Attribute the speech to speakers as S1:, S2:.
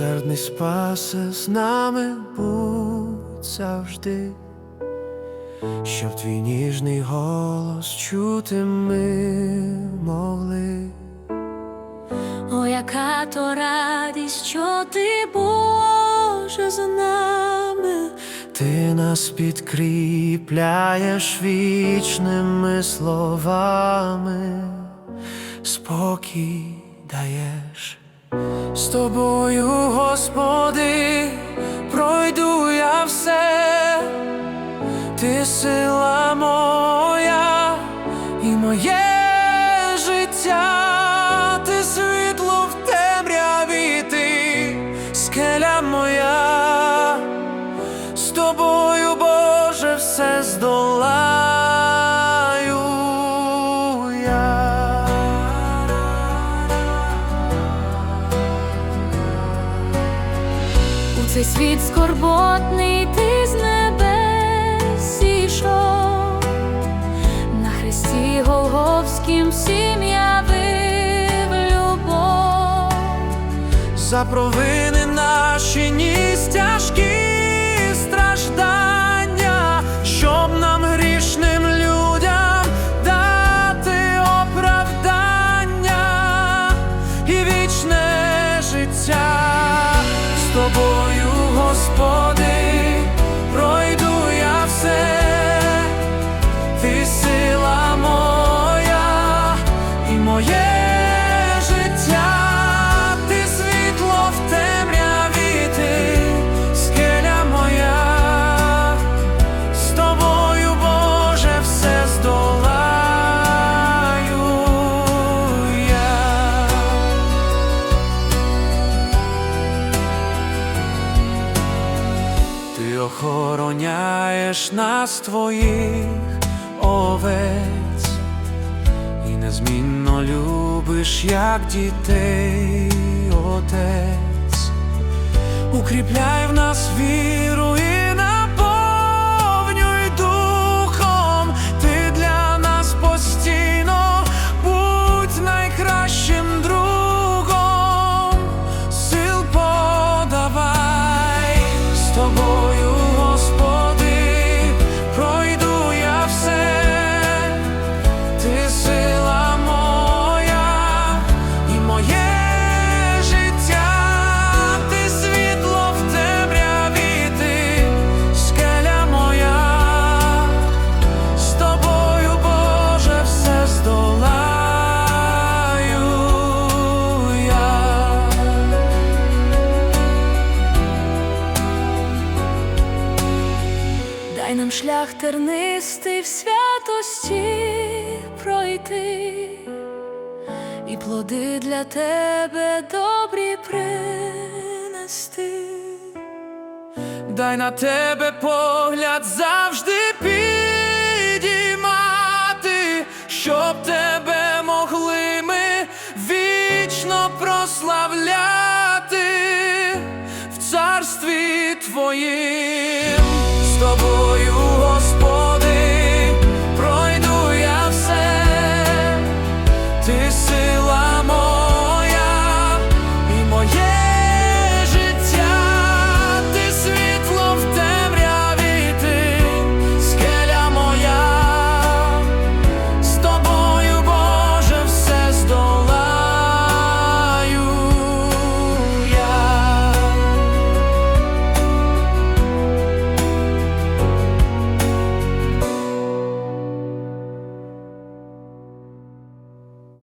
S1: Милосердний спасе з нами будь завжди, щоб твій ніжний голос чути ми могли.
S2: О, яка то радість, що ти Боже з нами,
S1: Ти нас підкріпляєш вічними словами, спокій даєш. З тобою, Господи, пройду я все, ти сила моя і моє життя,
S2: цей світ скорботний ти з небес ішов, на хресті Голговським сім'я любов.
S1: За провини наші ніс охороняєш нас твоїх овець. І незмінно любиш, як дітей, отець, укріпляй в нас віру і наповнюй духом, ти для нас постійно будь найкращим другом, сил подавай з тобою,
S2: Дай нам шлях тернистий в святості пройти, і плоди для тебе добрі принести.
S1: Дай на тебе погляд завжди підіймати, щоб тебе могли ми вічно прославляти в царстві твоїм з тобою,